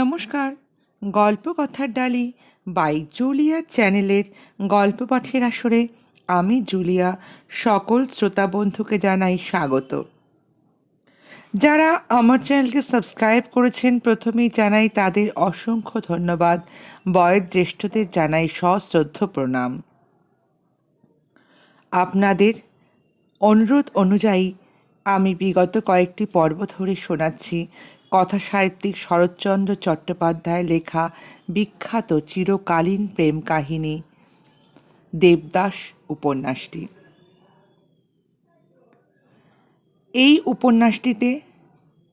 নমস্কার। গল্প কথার ডালি বাই জুলিয়ার চ্যানেলের গল্প পাঠের আসরে আমি জুলিয়া, সকল শ্রোতা বন্ধুকে জানাই স্বাগত। যারা আমার চ্যানেলকে সাবস্ক্রাইব করেছেন, প্রথমেই জানাই তাদের অসংখ্য ধন্যবাদ। বয়ের জ্যেষ্ঠদের জানাই সশ্রদ্ধ প্রণাম। আপনাদের অনুরোধ অনুযায়ী আমি বিগত কয়েকটি পর্ব ধরে শোনাচ্ছি। কথা সাহিত্যিক শরৎচন্দ্র চট্টোপাধ্যায় লেখা বিখ্যাত চিরকালীন প্রেম কাহিনী, দেবদাস উপন্যাসটি। এই উপন্যাসটিতে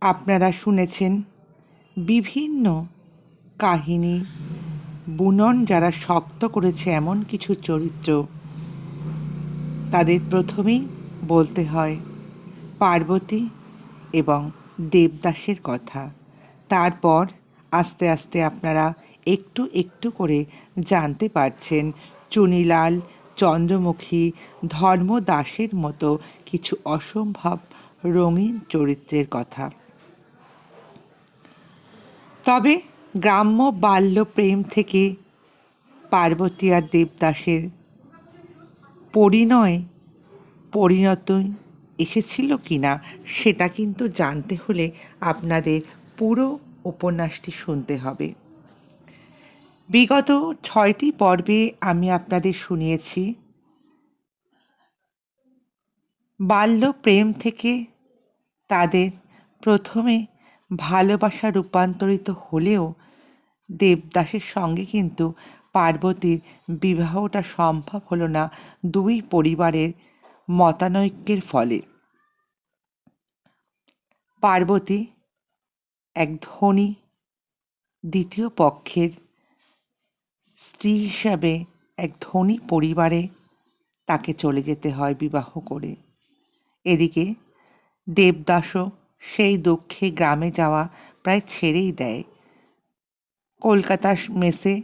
আপনারা শুনেছেন বিভিন্ন কাহিনী, বুনন যারা শক্ত করেছে এমন কিছু চরিত্র। তাদের প্রথমেই বলতে হয় পার্বতী এবং দেবদাসের কথা। তারপর আস্তে আস্তে আপনারা একটু একটু করে জানতে পারছেন চুনিলাল, চন্দ্রমুখী, ধর্মদাসের মতো কিছু অসম্ভব রঙিন চরিত্রের কথা। তবে গ্রাম্য বাল্য প্রেম থেকে পার্বতী আর দেবদাসের পরিণয় পরিণত এসেছিল কি না সেটা কিন্তু জানতে হলে আপনাদের পুরো উপন্যাসটি শুনতে হবে। বিগত ছয়টি পর্বে আমি আপনাদের শুনিয়েছি, বাল্য প্রেম থেকে তাদের প্রথমে ভালোবাসা রূপান্তরিত হলেও দেবদাসের সঙ্গে কিন্তু পার্বতীর বিবাহটা সম্ভব হলো না দুই পরিবারের মতানৈক্যের ফলে। পার্বতী, এক ধনী দ্বিতীয় পক্ষের স্ত্রী হিসাবে এক ধনী পরিবারে তাকে চলে যেতে হয় বিবাহ করে। এদিকে দেবদাসও সেই দুঃখে গ্রামে যাওয়া প্রায় ছেড়েই দেয়। কলকাতার মেসে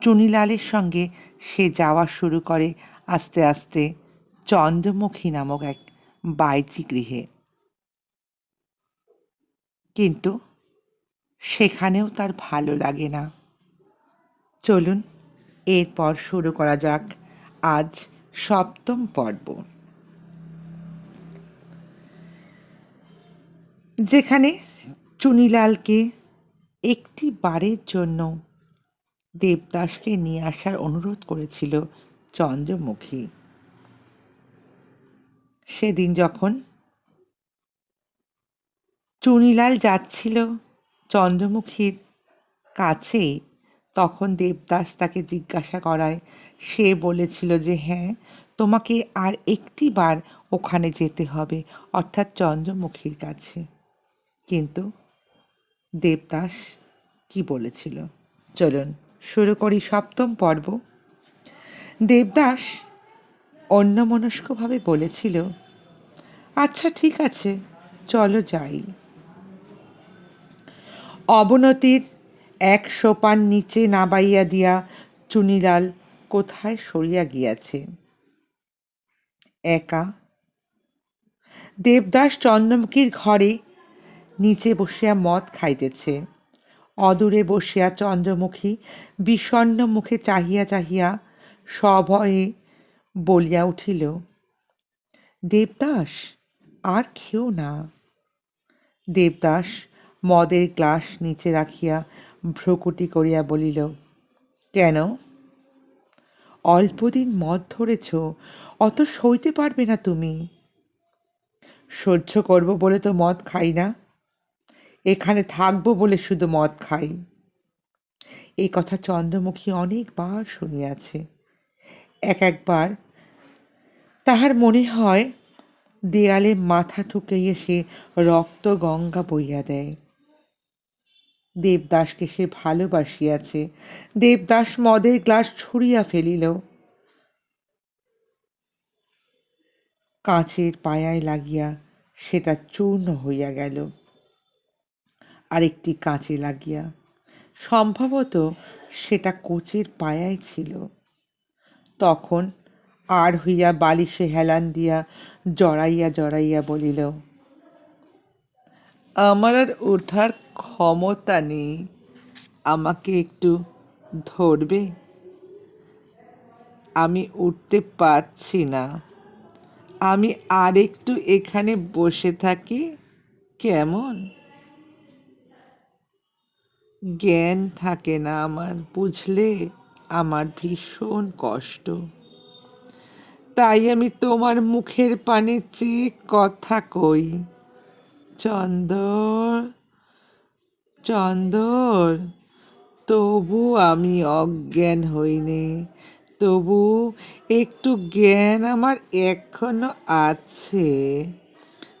চুনিলালের সঙ্গে সে যাওয়া শুরু করে আস্তে আস্তে চন্দ্রমুখী নামক এক বাইজি গৃহে। কিন্তু সেখানেও তার ভালো লাগে না। চলুন, এরপর শুরু করা যাক আজ সপ্তম পর্ব। যেখানে চুনিলালকে একটি বারের জন্য দেবদাসকে নিয়ে আসার অনুরোধ করেছিল চন্দ্রমুখী। সেদিন যখন চুনিলাল যাচ্ছিল চন্দ্রমুখীর কাছে। তখন দেবদাস তাকে জিজ্ঞাসা করায়। সে বলেছিল যে হ্যাঁ তোমাকে আর একটি বার ওখানে যেতে হবে, অর্থাৎ চন্দ্রমুখীর কাছে। কিন্তু দেবদাস কি বলেছিল? চলুন, শুরু করি সপ্তম পর্ব। দেবদাস অন্যমনস্কভাবে বলেছিল আচ্ছা ঠিক আছে, চলো যাই। অবনতির এক সোপান নিচে নাবাইয়া দিয়া চুনিলাল কোথায় সরিয়া গিয়াছে? একা। দেবদাস চন্দ্রমুখীর ঘরে নিচে বসিয়া মদ খাইতেছে। অদূরে বসিয়া চন্দ্রমুখী বিষণ্ন মুখে চাহিয়া চাহিয়া সভয়ে বলিয়া উঠিল, দেবদাস, আর খেও না। দেবদাস মদের গ্লাস নিচে রাখিয়া ভ্রকুটি করিয়া বলিল, কেন? অল্পদিন মদ ধরেছ, অত সইতে পারবে না তুমি। সহ্য করব বলে তো মদ খাই না। এখানে থাকব বলে শুধু মদ খাই। এই কথা চন্দ্রমুখী অনেকবার শুনিয়াছে। এক একবার তাহার মনে হয়, দেয়ালে মাথা ঠুকাইয়া সে রক্ত গঙ্গা বইয়া দেয়। দেবদাসকে সে ভালোবাসিয়াছে। দেবদাস মদের গ্লাস ছুঁড়িয়া ফেলিল। কাঁচের পায়ায় লাগিয়া সেটা চূর্ণ হইয়া গেল। আরেকটি কাঁচে লাগিয়া। সম্ভবত সেটা কোচের পায়ায় ছিল। তখন আর হইয়া বালিশে হেলান দিয়া জড়াইয়া জড়াইয়া বলিল আমার আর ওঠার ক্ষমতা নেই। আমাকে একটু ধরবে? আমি উঠতে পারছি না। আমি আর একটু এখানে বসে থাকি? কেমন? জ্ঞান থাকে না আমার, বুঝলে? আমার ভীষণ কষ্ট। তাই আমি তোমার মুখের পানে চেয়ে কথা কই। চন্দর চন্দর, তবু আমি অজ্ঞান হইনি। তবু একটু জ্ঞান আমার এখনও আছে।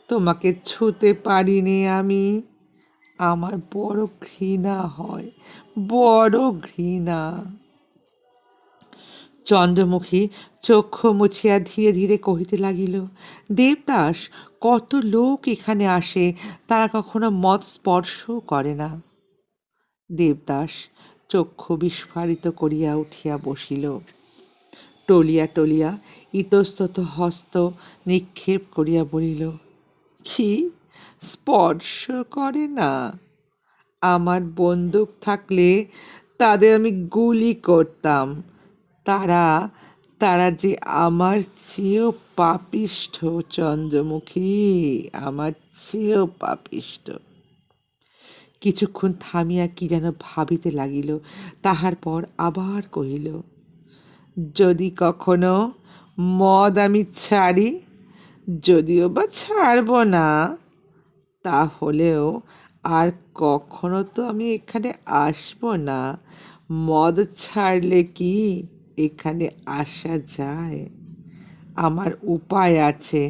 তোমাকে ছুতে পারিনি আমি। আমার বড় ঘৃণা হয়, বড় ঘৃণা। চন্দ্রমুখী চক্ষু মুছিয়া ধীরে ধীরে কহিতে লাগিল, দেবদাস, কত লোক এখানে আসে, তারা কখনো মদ স্পর্শও করে না। দেবদাস চক্ষু বিস্ফারিত করিয়া উঠিয়া বসিল। টলিয়া টলিয়া ইতস্তত হস্ত নিক্ষেপ করিয়া বলিল, কি? স্পর্শ করে না? আমার বন্দুক থাকলে তাদের আমি গুলি করতাম। তারা তারা যে আমার চেয়েও পাপিষ্ঠ চন্দ্রমুখী, আমার চেয়েও পাপিষ্ঠ। কিছুক্ষণ থামিয়া কি যেন ভাবিতে লাগিল, তাহার পর আবার কহিল, যদি কখনো মদ আমি ছাড়ি, যদিও বা ছাড়ব না, তাহলেও আর কখনো তো আমি এখানে আসব না। মদ ছাড়লে কি এখানে আসা যায়। আমার উপায় আছে,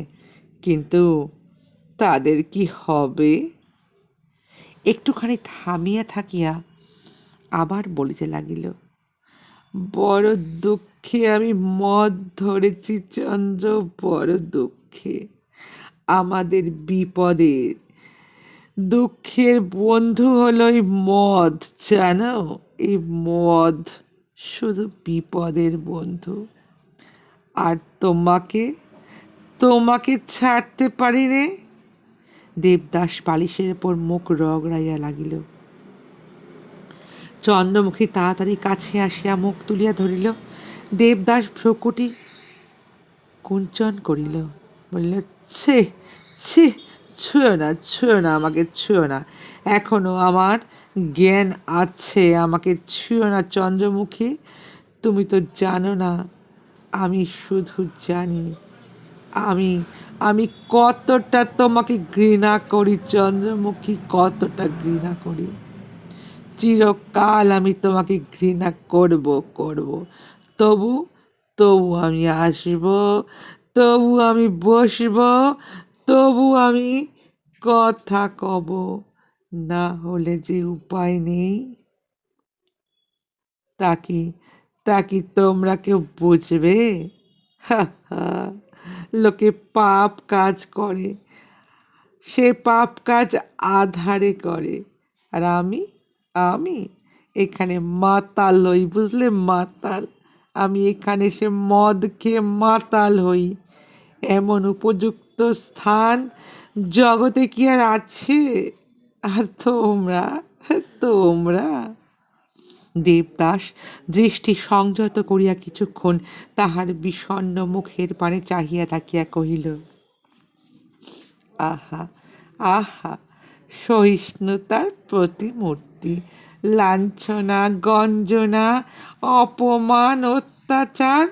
কিন্তু তাদের কি হবে? একটুখানি থামিয়া থাকিয়া আবার বলিতে লাগিল, বড় দুঃখে আমি মদ ধরেছি চন্দ্র, বড় দুঃখে আমাদের বিপদের। দুঃখের বন্ধু হলো এই মদ, জানো? এই মদ শুধু বিপদের বন্ধু। আর তোমাকে তোমাকে ছাড়তে পারি রে দেবদাস বালিশের ওপর মুখ রগড়াইয়া লাগিল। চন্দ্রমুখী তাড়াতাড়ি কাছে আসিয়া মুখ তুলিয়া ধরিল। দেবদাস ভ্রকুটি কুঞ্চন করিল। বলিল, ছে ছে, ছুঁয়ো না ছুঁয়ো না, আমাকে ছুঁয়ো না। এখনও আমার জ্ঞান আছে, আমাকে ছুঁয়ো না চন্দ্রমুখী। তুমি তো জানো না, আমি শুধু জানি, আমি আমি কতটা তোমাকে ঘৃণা করি, চন্দ্রমুখী, কতটা ঘৃণা করি। চিরকাল আমি তোমাকে ঘৃণা করব করব। তবু তবু আমি আসব, তবু আমি বসব, তবু আমি কথা কব। না হলে যে উপায় নেই, তা কি তা কি তোমরা কেউ বুঝবে? লোকে পাপ কাজ করে, সে পাপ কাজ আধারে করে। আর আমি আমি এখানে মাতাল হই, বুঝলে? মাতাল। আমি এখানে সে মদ খেয়ে মাতাল হই। এমন উপযুক্ত স্থান জগতে কি আর আছে? আর তোমরা তোমরা। দেবদাস দৃষ্টি সংযত করিয়া কিছুক্ষণ তাহার বিষণ্ন মুখের পানে চাহিয়া থাকিয়া কহিল আহা আহা সহিষ্ণুতার প্রতিমূর্তি লাঞ্ছনা গঞ্জনা অপমান অত্যাচার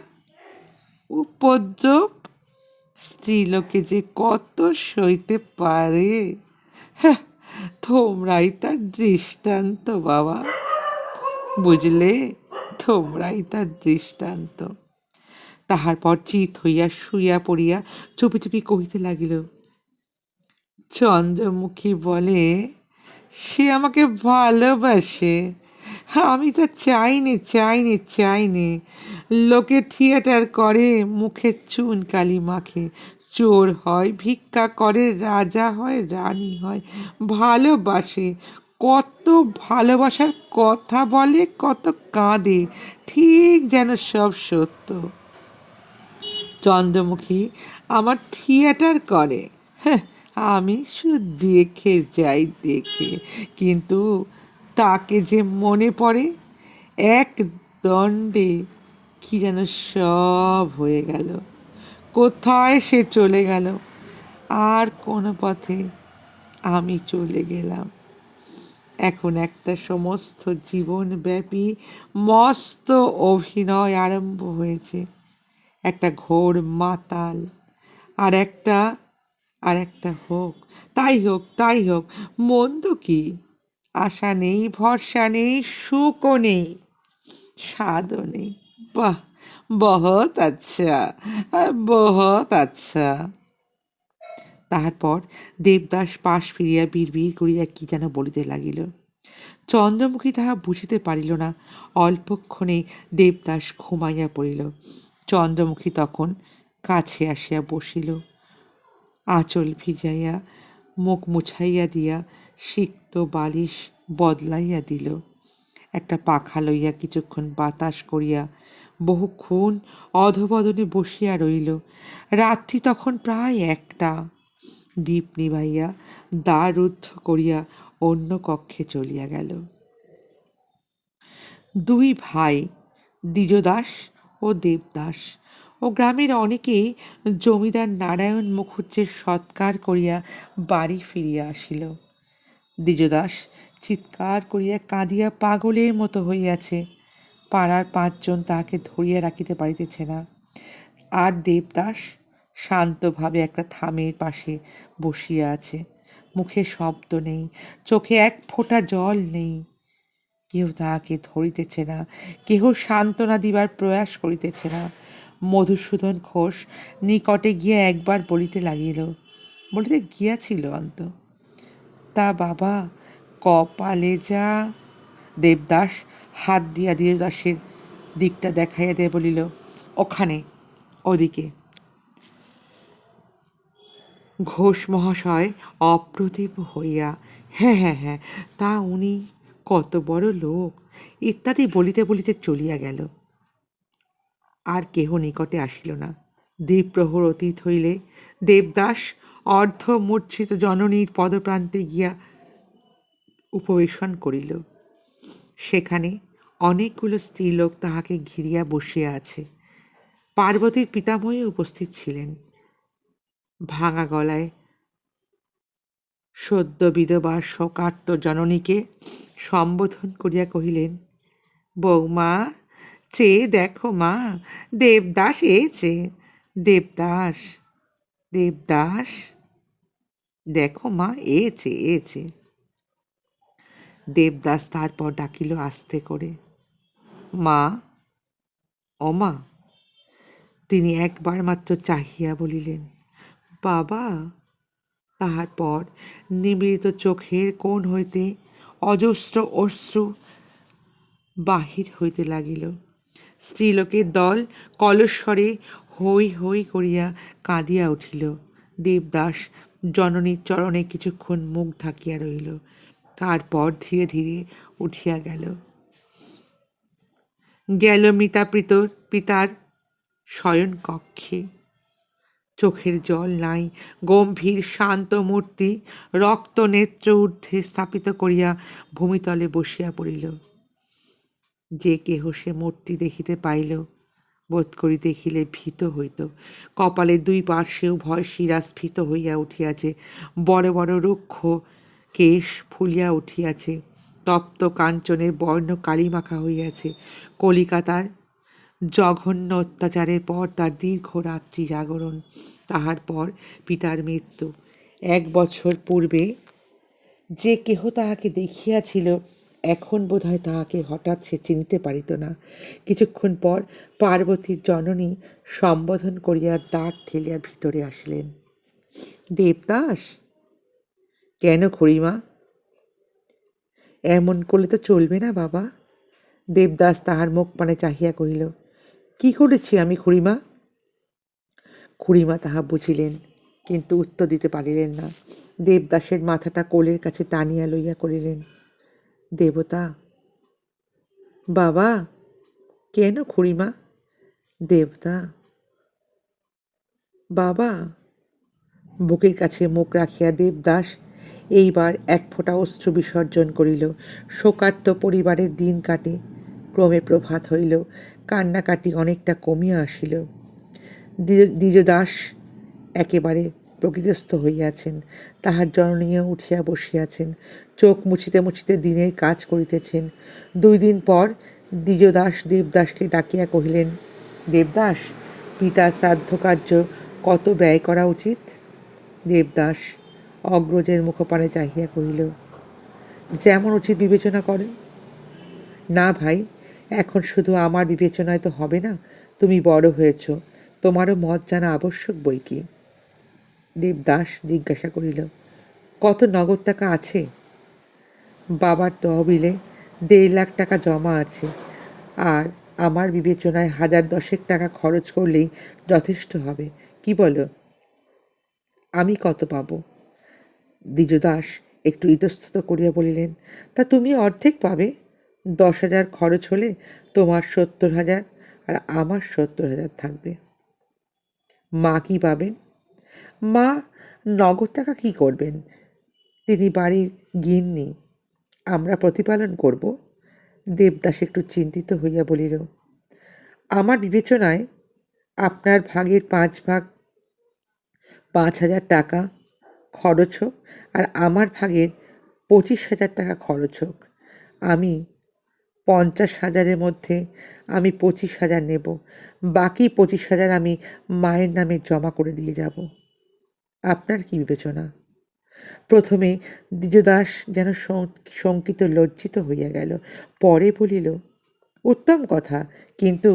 উপদ্রব স্ত্রীলোকে যে কত সইতে পারে? হ্যাঁ, তোমরাই তার দৃষ্টান্ত, বাবা। বুঝলে? তোমরাই তার দৃষ্টান্ত। তাহার পর চিত হইয়া শুইয়া পড়িয়া চুপি চুপি কহিতে লাগিল, চন্দ্রমুখী বলে, সে আমাকে ভালোবাসে। আমি তা চাইনি চাইনি চাইনি। লোকে থিয়েটার করে মুখে চুন কালি মাখে। চোর হয়, ভিক্ষা করে, রাজা হয়, রানী হয়। ভালোবাসে, কত ভালোবাসার কথা বলে, কত কাঁদে, ঠিক যেন সব সত্য। চন্দ্রমুখী আমার থিয়েটার করে। হ্যাঁ আমি শুধু দেখে যাই, দেখে। কিন্তু তাকে যে মনে পড়ে, এক দণ্ডে কি যেন সব হয়ে গেল। কোথায় সে চলে গেল? আর কোনো পথে আমি চলে গেলাম। এখন একটা সমস্ত জীবনব্যাপী মস্ত অভিনয় আরম্ভ হয়েছে। একটা ঘোর মাতাল, আর একটা আর একটা হোক, তাই হোক তাই হোক, মন্দ কি? আশা নেই, ভরসা নেই, সুখও নেই, স্বাদও নেই। বাহ! বহুত আচ্ছা বহুত আচ্ছা। তারপর দেবদাস পাশ ফিরিয়া বিড়বিড় করিয়া কি যেন বলিতে লাগিল। চন্দ্রমুখী তাহা বুঝিতে পারিল না, অল্পক্ষণে দেবদাস ঘুমাইয়া পড়িল। চন্দ্রমুখী তখন কাছে আসিয়া বসিল। আঁচল ভিজাইয়া, মুখ মুছাইয়া দিয়া সিক্ত বালিশ বদলাইয়া দিল। একটা পাখা লইয়া কিছুক্ষণ বাতাস করিয়া বহুক্ষণ অধবদনে বসিয়া রইল। রাত্রি তখন প্রায় একটা। দীপ নিবাইয়া দ্বার রুদ্ধ করিয়া অন্য কক্ষে চলিয়া গেল। দুই ভাই, দ্বিজদাস ও দেবদাস, ও গ্রামের অনেকেই জমিদার নারায়ণ মুখুজ্জের সৎকার করিয়া বাড়ি ফিরিয়া আসিল। দ্বিজদাস চিৎকার করিয়া কাঁদিয়া পাগলের মতো হইয়াছে। পাড়ার পাঁচজন তাহাকে ধরিয়া রাখিতে পারিতেছে না। আর দেবদাস শান্তভাবে একটা থামের পাশে বসিয়া আছে। মুখে শব্দ নেই, চোখে এক ফোঁটা জল নেই। কেউ তাহাকে ধরিতেছে না, কেহ সান্ত্বনা দিবার প্রয়াস করিতেছে না। মধুসূদন ঘোষ নিকটে গিয়া একবার বলিতে লাগিল, বলিতে গিয়াছিল অন্ত, তা বাবা, কপালে যা। দেবদাস হাত দিয়া দেবদাসের দিকটা দেখাইয়া দিয়ে বলিল, ওখানে, ওদিকে। ঘোষ মহাশয় অপ্রতিভ হইয়া হ্যাঁ হ্যাঁ হ্যাঁ তা উনি কত বড় লোক। ইত্যাদি বলিতে বলিতে চলিয়া গেল। আর কেহ নিকটে আসিল না। দ্বীপ্রহর অতীত হইলে দেবদাস অর্ধ মূর্ছিত জননীর পদপ্রান্তে গিয়া উপবেশন করিল। সেখানে অনেকগুলো স্ত্রীলোক তাহাকে ঘিরিয়া বসিয়া আছে। পার্বতীর পিতামহী উপস্থিত ছিলেন। ভাঙা গলায় সদ্য বিধবা শোকার্ত জননীকে সম্বোধন করিয়া কহিলেন বৌমা চেয়ে দেখো মা, দেবদাস এছে দেবদাস দেবদাস, দেখো মা এছে এছে দেবদাস তারপর ডাকিল আস্তে করে। মা অমা তিনি একবার মাত্র চাহিয়া বলিলেন, বাবা, তাহার পর নিমৃত চোখের কোণ হইতে অজস্র অশ্রু বাহির হইতে লাগিল। স্ত্রীলোকের দল কলস্বরে হৈ হৈ করিয়া কাঁদিয়া উঠিল। দেবদাস জননীর চরণে কিছুক্ষণ মুখ ঢাকিয়া রইল তারপর ধীরে ধীরে উঠিয়া গেল। গেল মৃতা পিতর, পিতার শয়ন কক্ষে। চোখের জল নাই, গম্ভীর শান্ত মূর্তি, রক্ত নেত্র ঊর্ধ্বে স্থাপিত করিয়া ভূমিতলে বসিয়া পড়িল। যে কেহ সে মূর্তি দেখিতে পাইল, বোধ করি দেখিলে ভীত হইত। কপালে দুই পার্শ্বেও ভয় শিরা স্ফীত হইয়া উঠিয়াছে। বড় বড় রুক্ষ কেশ ফুলিয়া উঠিয়াছে। তপ্ত কাঞ্চনের বর্ণ কালিমাখা হইয়াছে। কলিকাতার জঘন্য অত্যাচারের পর তার দীর্ঘ রাত্রি জাগরণ, তাহার পর পিতার মৃত্যু। এক বছর পূর্বে যে কেহ তাহাকে দেখিয়াছিল, এখন বোধহয় তাহাকে হঠাৎ সে চিনিতে পারিত না। কিছুক্ষণ পর পার্বতীর জননী সম্বোধন করিয়া দ্বার ঠেলিয়া ভিতরে আসিলেন। দেবদাস! কেন খুড়িমা? এমন করলে তো চলবে না, বাবা। দেবদাস তাহার মুখ পানে চাহিয়া কহিল, কি করেছি আমি, খুড়িমা? খুড়িমা তাহা বুঝিলেন, কিন্তু উত্তর দিতে পারিলেন না। দেবদাসের মাথাটা কোলের কাছে টানিয়া লইয়া করিলেন দেবতা, বাবা, কেন খুড়িমা? দেবতা, বাবা, বুকের কাছে মুখ রাখিয়া দেবদাস এইবার এক ফোঁটা অশ্রু বিসর্জন করিল। শোকার্ত পরিবারের দিন কাটে, ক্রমে প্রভাত হইল, কান্নাকাটি অনেকটা কমিয়া আসিল। দ্বিজদাস একেবারে প্রকৃতস্থ হইয়াছেন, তাহার জননীয় উঠিয়া বসিয়াছেন, চোখ মুছিতে মুছিতে দিনের কাজ করিতেছেন। দুই দিন পর দ্বিজদাস দেবদাসকে ডাকিয়া কহিলেন, দেবদাস, পিতার শ্রাদ্ধ কার্য কত ব্যয় করা উচিত? দেবদাস অগ্রজের মুখপানে চাহিয়া কহিল, যেমন উচিত বিবেচনা করেন না ভাই, এখন শুধু আমার বিবেচনায় তো হবে না, তুমি বড় হয়েছ, তোমারও মত জানা আবশ্যক বই কি? দেবদাস জিজ্ঞাসা করিল, কত নগদ টাকা আছে? বাবার তহবিলে দেড় লাখ টাকা জমা আছে, আর আমার বিবেচনায় হাজার দশেক টাকা খরচ করলেই যথেষ্ট হবে, কি বলো? আমি কত পাবো? দ্বিজদাস একটু ইতস্তত করিয়া বলিলেন, তা তুমি অর্ধেক পাবে। দশ হাজার খরচ হলে তোমার সত্তর হাজার আর আমার সত্তর হাজার থাকবে। মা কি পাবেন? মা নগদ টাকা কি করবেন? তিনি বাড়ির গিন্নি, আমরা প্রতিপালন করব। দেবদাস একটু চিন্তিত হইয়া বলিল, আমার বিবেচনায় আপনার ভাগের পাঁচ ভাগ, পাঁচ হাজার টাকা খরচ হোক, আর আমার ভাগের পঁচিশ হাজার টাকা খরচ হোক, আমি পঞ্চাশ হাজারের মধ্যে আমি পঁচিশ হাজার নেব, বাকি পঁচিশ হাজার আমি মায়ের নামে জমা করে দিয়ে যাব। আপনার কি বিবেচনা? প্রথমে দ্বিজদাস যেন শঙ্কিত লজ্জিত হইয়া গেল, পরে বলিল, উত্তম কথা, কিন্তু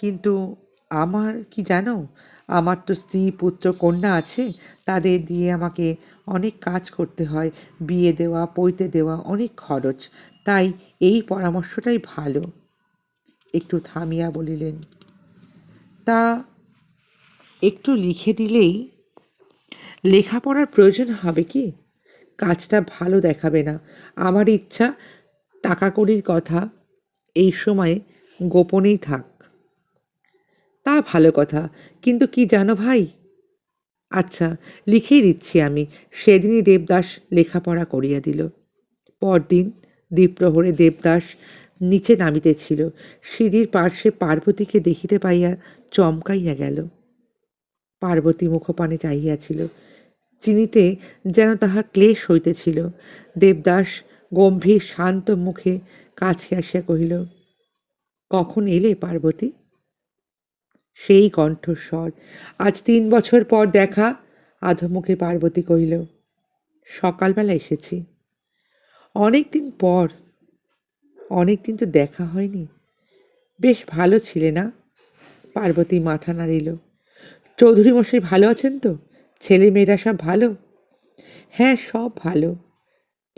কিন্তু আমার কি জানো? আমার তো স্ত্রী, পুত্র, কন্যা আছে, তাদের দিয়ে আমাকে অনেক কাজ করতে হয়। বিয়ে দেওয়া, পৈতে দেওয়া অনেক খরচ। তাই এই পরামর্শটাই ভালো। একটু থামিয়া বলিলেন। তা একটু লিখে দিলেই লেখাপড়ার প্রয়োজন হবে কি? কাজটা ভালো দেখাবে না। আমার ইচ্ছা টাকা কড়ির কথা। এই সময়ে গোপনেই থাক। তা ভালো কথা, কিন্তু কি জানো ভাই? আচ্ছা লিখেই দিচ্ছি আমি। সেদিনই দেবদাস লেখাপড়া করিয়া দিল। পরদিন দ্বীপ্রহরে দেবদাস নিচে নামিতেছিল। সিঁড়ির পার্শ্বে পার্বতীকে দেখিতে পাইয়া চমকাইয়া গেল। পার্বতী মুখপানে চাহিয়াছিল, চিনিতে যেন তাহার ক্লেশ হইতেছিল। দেবদাস গম্ভীর শান্ত মুখে কাছে আসিয়া কহিল, কখন এলে পার্বতী? সেই কণ্ঠস্বর। আজ তিন বছর পর দেখা, আধমুখে পার্বতী কহিল, সকালবেলা এসেছি। অনেক দিন পর অনেক দিন তো দেখা হয়নি। বেশ ভালো ছিলে না? পার্বতী মাথা নাড়িল, চৌধুরী মশাই ভালো আছেন তো? ছেলে মেয়েরা সব ভালো? হ্যাঁ সব ভালো।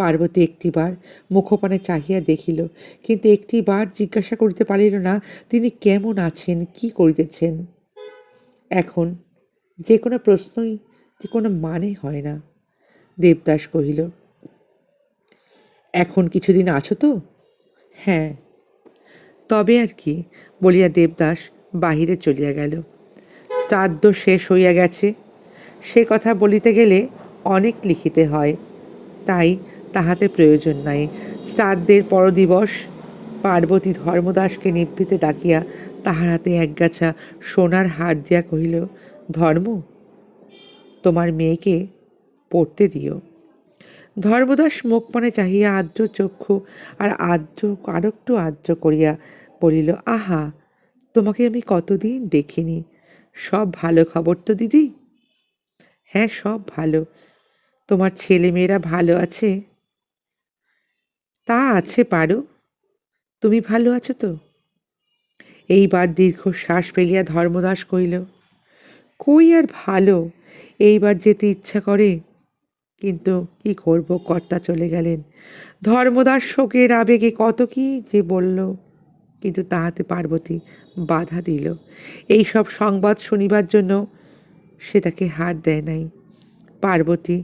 পার্বতী একটিবার মুখপানে চাহিয়া দেখিল, কিন্তু একটিবার জিজ্ঞাসা করিতে পারিল না, তিনি কেমন আছেন, কি করিতেছেন? এখন যে কোনো প্রশ্নই, যে কোনো মানে হয় না। দেবদাস কহিল, এখন কিছুদিন আছো তো? হ্যাঁ। তবে আর কি, বলিয়া দেবদাস বাহিরে চলিয়া গেল। শ্রাদ্ধ শেষ হইয়া গেছে। সে কথা বলিতে গেলে অনেক লিখিতে হয়। তাই তাহাতে প্রয়োজন নাই। শ্রাদ্ধের পরদিবস পার্বতী ধর্মদাসকে নিভৃতে ডাকিয়া তাহার হাতে একগাছা সোনার হার দিয়া কহিল, ধর্ম, তোমার মেয়েকে পড়তে দিও ধর্মদাস মুখপানে চাহিয়া আদ্র চক্ষু আর আর্দ্র আরেকটু আর্দ্র করিয়া বলিল, আহা, তোমাকে আমি কতদিন দেখিনি। সব ভালো খবর তো দিদি? হ্যাঁ সব ভালো। তোমার ছেলে মেয়েরা ভালো আছে? তা আছে পারো। তুমি ভালো আছো তো? এইবার দীর্ঘ শ্বাস ফেলিয়া ধর্মদাস কইল কই আর ভালো? এইবার যেতে ইচ্ছা করে। কিন্তু কি করব? কর্তা চলে গেলেন। ধর্মদাস শোকের আবেগে কত কি যে বলল, কিন্তু তাহাতে পার্বতী বাধা দিল। এই সব সংবাদ শুনিবার জন্য সে তাকে হার দেয় নাই। পার্বতী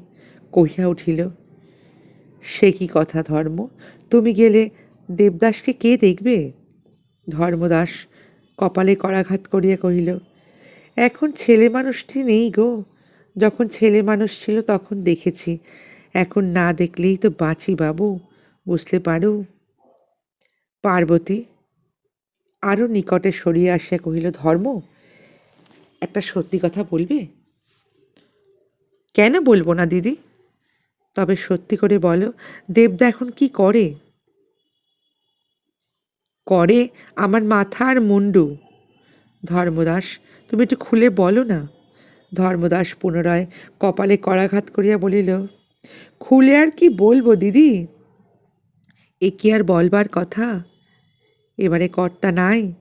কহিয়া উঠিল সে কি কথা ধর্ম? তুমি গেলে দেবদাসকে কে দেখবে? ধর্মদাস কপালে করাঘাত করিয়া কহিল, এখন ছেলে মানুষটি নেই গো। যখন ছেলে মানুষ ছিল তখন দেখেছি। এখন না দেখলেই তো বাঁচি বাবু, বুঝতে পারো? পার্বতী আরও নিকটে সরিয়ে আসিয়া কহিল, ধর্ম, একটা সত্যি কথা বলবে? কেন বলব না দিদি? তবে সত্যি করে বলো, দেবদা এখন কি করে? করে আমার মাথা আর মুন্ডু। ধর্মদাস, তুমি একটু খুলে বলো না। ধর্মদাস পুনরায় কপালে করাঘাত করিয়া বলিল, খুলে আর কি বলব দিদি? এ কি আর বলবার কথা? এবারে কর্তা নাই,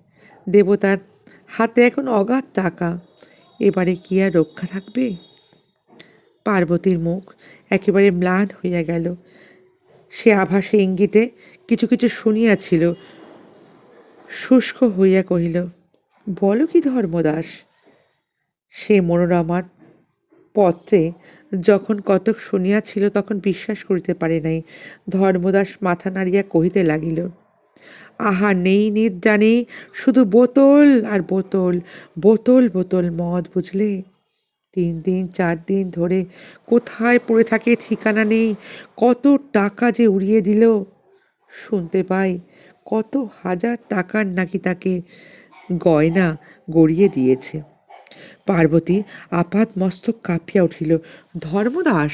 দেবতার হাতে এখন অগাধ টাকা। এবারে কি আর রক্ষা থাকবে? পার্বতীর মুখ একেবারে ম্লান হইয়া গেল। সে আভাসে ইঙ্গিতে কিছু কিছু শুনিয়াছিল। শুষ্ক হইয়া কহিল, বলো কি ধর্মদাস? সে মনোরমার পত্রে যখন কতক শুনিয়াছিল তখন বিশ্বাস করিতে পারে নাই। ধর্মদাস মাথা নাড়িয়া কহিতে লাগিল, আহা, নেই নিদ্রা নেই, শুধু বোতল আর বোতল বোতল বোতল মদ, বুঝলে? তিন দিন, চার দিন ধরে কোথায় পড়ে থাকে ঠিকানা নেই। কত টাকা যে উড়িয়ে দিল। শুনতে পাই কত হাজার টাকার নাকি তাকে গয়না গড়িয়ে দিয়েছে। পার্বতী আপাত মস্তক কাঁপিয়া উঠিল। ধর্মদাস,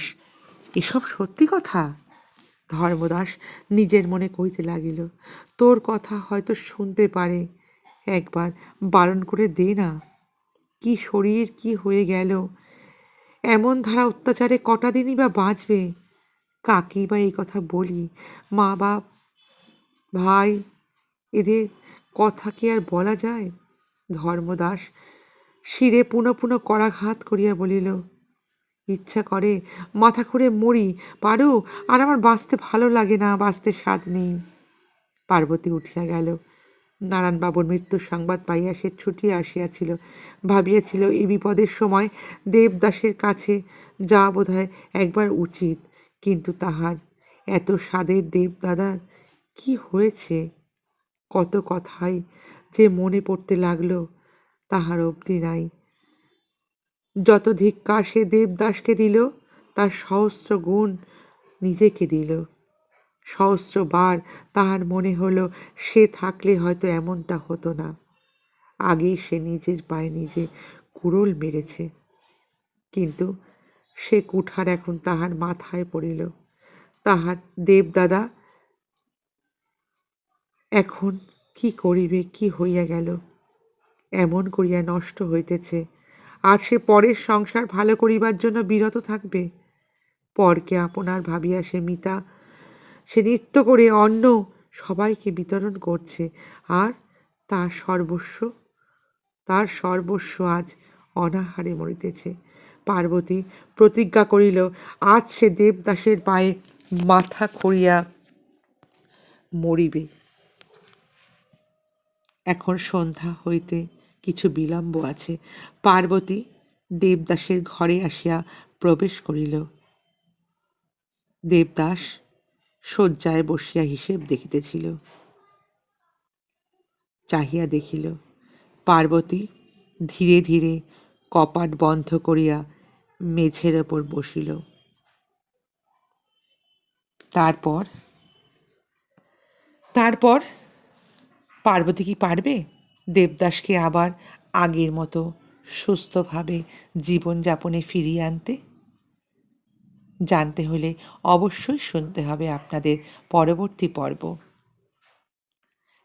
এসব সত্যি কথা? ধর্মদাস নিজের মনে কইতে লাগিল, তোর কথা হয়তো শুনতে পারে। একবার বারণ করে দে না। কি শরীর, কি হয়ে গেল? এমন ধারা অত্যাচারে কটা দিনই বা বাঁচবে? কাকেই বা এই কথা বলি? মা, বাপ, ভাই, এদের কথা কি আর বলা যায়? ধর্মদাস শিরে পুনঃ পুনঃ করাঘাত করিয়া বলিল, ইচ্ছা করে মাথা খুঁড়ে মরি, পারো? আর আমার বাঁচতে ভালো লাগে না, বাঁচতে স্বাদ নেই। পার্বতী উঠিয়া গেল। নারায়ণবাবুর মৃত্যুর সংবাদ পাইয়া সে ছুটিয়া আসিয়াছিল। ভাবিয়াছিল, এই বিপদের সময় দেবদাসের কাছে যা বোধহয় একবার উচিত। কিন্তু তাহার এত স্বাদের দেবদাদার কি হয়েছে? কত কথাই যে মনে পড়তে লাগল, তাহার অবধি নাই। যত ধিক্কার সে দেবদাসকে দিল, তার সহস্র গুণ নিজেকে দিল। সহস্রবার তাহার মনে হলো, সে থাকলে হয়তো এমনটা হতো না। আগেই সে নিজের পায়ে নিজে কুড়োল মেরেছে। কিন্তু সে কুঠার এখন তাহার মাথায় পড়িল। তাহার দেবদাদা, এখন কি করিবে, কি হইয়া গেল? এমন করিয়া নষ্ট হইতেছে। আর সে পরের সংসার ভালো করিবার জন্য বিরত থাকবে? পরকে আপনার ভাবিয়া সে মিতা সে নৃত্য করে অন্ন সবাইকে বিতরণ করছে। আর তার সর্বস্ব তার সর্বস্ব আজ অনাহারে মরিতেছে। পার্বতী প্রতিজ্ঞা করিল, আজ সে দেবদাসের পায়ে মাথা খড়িয়া মরিবে। এখন সন্ধ্যা হইতে কিছু বিলম্ব আছে। পার্বতী দেবদাসের ঘরে আসিয়া প্রবেশ করিল। দেবদাস শয্যায় বসিয়া হিসেব দেখিতেছিল। চাহিয়া দেখিল, পার্বতী ধীরে ধীরে কপাট বন্ধ করিয়া মেঝের ওপর বসিল। তারপর? তারপর? পার্বতী কি পারবে? দেবদাসকে আবার আগের মতো সুস্থভাবে জীবনযাপনে ফিরিয়ে আনতে? জানতে হলে অবশ্যই শুনতে হবে আপনাদের পরবর্তী পর্ব।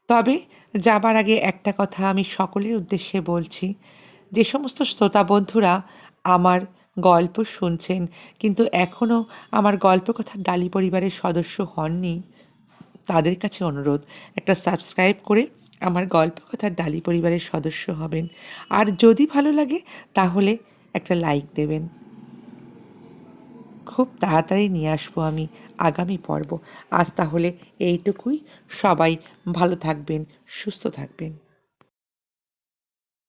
তবে যাবার আগে একটা কথা আমি সকলের উদ্দেশ্যে বলছি। যে সমস্ত শ্রোতা বন্ধুরা আমার গল্প শুনছেন কিন্তু এখনও আমার গল্প কথার ডালি পরিবারের সদস্য হননি, তাদের কাছে অনুরোধ, একটা সাবস্ক্রাইব করে আমার গল্প কথার ডালি পরিবারের সদস্য হবেন। আর যদি ভালো লাগে তাহলে একটা লাইক দেবেন। খুব তাড়াতাড়ি নিয়ে আসব আমি আগামী পর্ব। আজ তাহলে এইটুকুই। সবাই ভালো থাকবেন, সুস্থ থাকবেন।